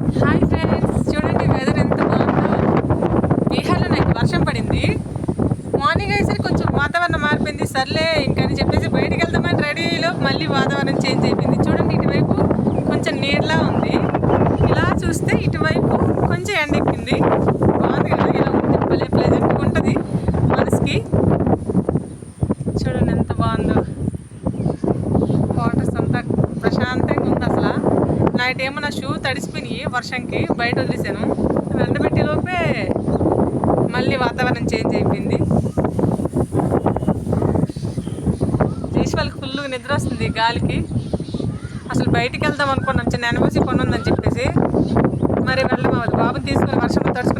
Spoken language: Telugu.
హాయ్ ఫ్రెండ్స్ చూడండి వెదర్ ఎంత బాగుందో. బీహార్లో నాకు వర్షం పడింది. మార్నింగ్ అయ్యేసరికి కొంచెం వాతావరణం మారిపోయింది. సర్లే ఇంకా అని చెప్పేసి బయటికి వెళ్దామని రెడీలో మళ్ళీ వాతావరణం చేంజ్ అయిపోయింది. చూడండి ఇటువైపు కొంచెం నీడలా ఉంది. ఇలా చూస్తే ఇటువైపు కొంచెం ఎండ ఎక్కింది బాగుంది కదా ఇలా ఉంది. భలే ప్లెజెంట్గా ఉంటుంది. నైట్ ఏమో నా షూ తడిసిపోయినాయి వర్షంకి బయట వదిలేసాను ఎండబెట్టే లోపే మళ్ళీ వాతావరణం చేంజ్ అయిపోయింది. చేసి వాళ్ళకి ఫుల్గా నిద్ర వస్తుంది గాలికి. అసలు బయటికి వెళ్దాం అనుకున్నాం చిన్న ఎనమసి కొనుందని చెప్పేసి. మరి వెళ్ళడం బాబుని తీసుకుని వర్షంలో తడుచుకుని